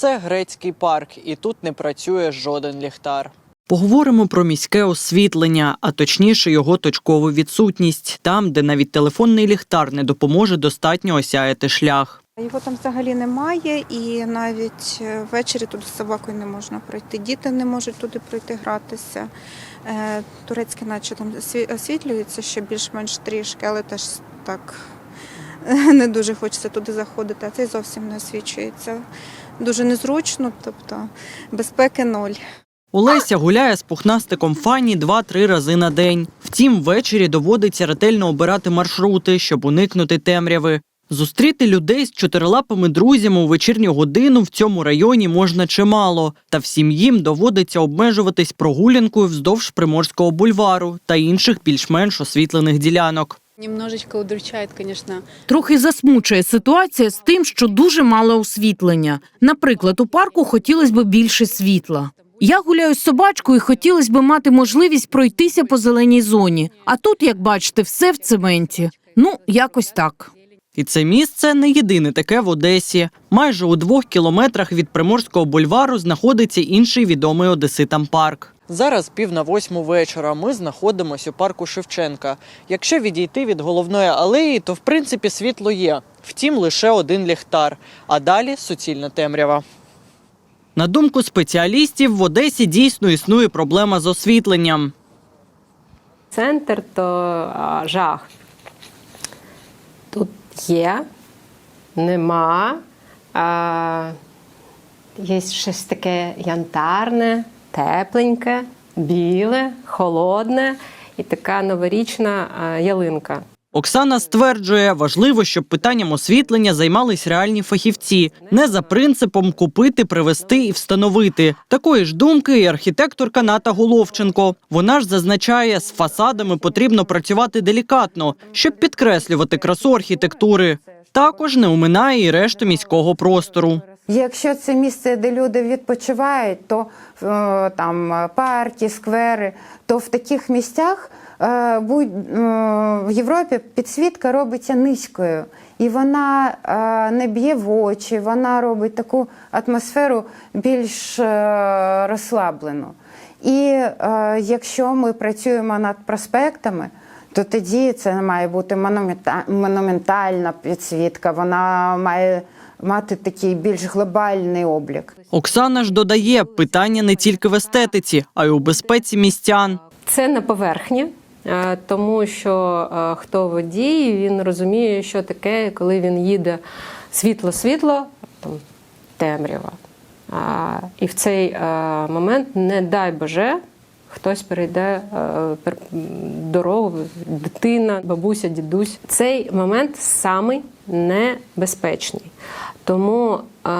це грецький парк, і тут не працює жоден ліхтар. Поговоримо про міське освітлення, а точніше його точкову відсутність, там, де навіть телефонний ліхтар не допоможе достатньо осяяти шлях. Його там взагалі немає, і навіть е, ввечері туди з собакою не можна пройти. Діти не можуть туди пройти гратися. Е, Турецьке, наче там осві- освітлюється ще більш-менш трішки, але теж так не дуже хочеться туди заходити, а цей зовсім не освічується. Дуже незручно, тобто безпеки ноль. Олеся гуляє з пухнастиком фані 2-3 рази на день. Втім, ввечері доводиться ретельно обирати маршрути, щоб уникнути темряви. Зустріти людей з чотирилапими друзями у вечірню годину в цьому районі можна чимало, та всім їм доводиться обмежуватись прогулянкою вздовж Приморського бульвару та інших більш-менш освітлених ділянок. Немножечко удручает, конечно, Трохи засмучує ситуація з тим, що дуже мало освітлення. Наприклад, у парку хотілося б більше світла. Я гуляю з собачкою і хотілося б мати можливість пройтися по зеленій зоні. А тут, як бачите, все в цементі. Ну, якось так. І це місце не єдине таке в Одесі. Майже у двох кілометрах від Приморського бульвару знаходиться інший відомий одеситам парк. Зараз пів на восьму вечора. Ми знаходимося у парку Шевченка. Якщо відійти від головної алеї, то в принципі світло є. Втім, лише один ліхтар, а далі суцільна темрява. На думку спеціалістів, в Одесі дійсно існує проблема з освітленням. Центр то а, жах. Тут є, нема. А, є щось таке янтарне, тепленьке, біле, холодне і така новорічна ялинка. Оксана стверджує, важливо, щоб питанням освітлення займались реальні фахівці, не за принципом купити, привезти і встановити. Такої ж думки і архітекторка Ната Головченко. Вона ж зазначає, з фасадами потрібно працювати делікатно, щоб підкреслювати красу архітектури. Також не уминає і решту міського простору. Якщо це місце, де люди відпочивають, то е, там парки, сквери, то в таких місцях е, е, в Європі підсвітка робиться низькою. І вона не б'є в очі, вона робить таку атмосферу більш розслаблену. І якщо ми працюємо над проспектами, то тоді це має бути монумента- монументальна підсвітка, вона має мати такий більш глобальний облік. Оксана ж додає, питання не тільки в естетиці, а й у безпеці містян. Це на поверхні, е, тому що е, хто водій, він розуміє, що таке, коли він їде світло-світло, там темрява. І в цей е, момент, не дай Боже, хтось перейде дорогу, дитина, бабуся, дідусь. Цей момент самий небезпечний. Тому е,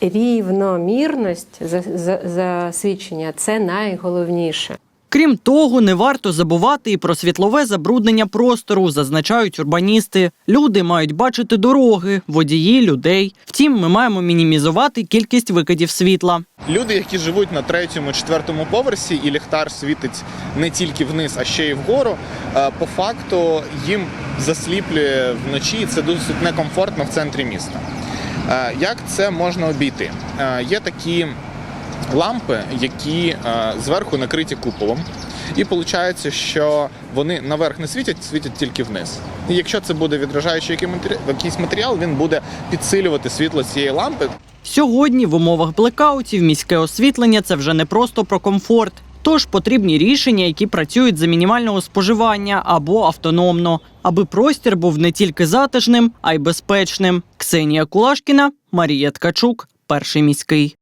рівномірність за- за- засвідчення це найголовніше. Крім того, не варто забувати і про світлове забруднення простору, зазначають урбаністи. Люди мають бачити дороги, водії, людей. Втім, ми маємо мінімізувати кількість викидів світла. Люди, які живуть на третьому, четвертому поверсі, і ліхтар світить не тільки вниз, а ще й вгору. е, По факту їм засліплює вночі. і Це досить некомфортно в центрі міста. Е, Як це можна обійти? Е, Є такі лампи, які е, зверху накриті куполом. І виходить, що вони наверх не світять, світять тільки вниз. І якщо це буде відражаючий якийсь матеріал, він буде підсилювати світло цієї лампи, Сьогодні в умовах блекаутів міське освітлення це вже не просто про комфорт. Тож потрібні рішення, які працюють за мінімального споживання або автономно, аби простір був не тільки затишним, а й безпечним. Ксенія Кулашкіна, Марія Ткачук, перший міський.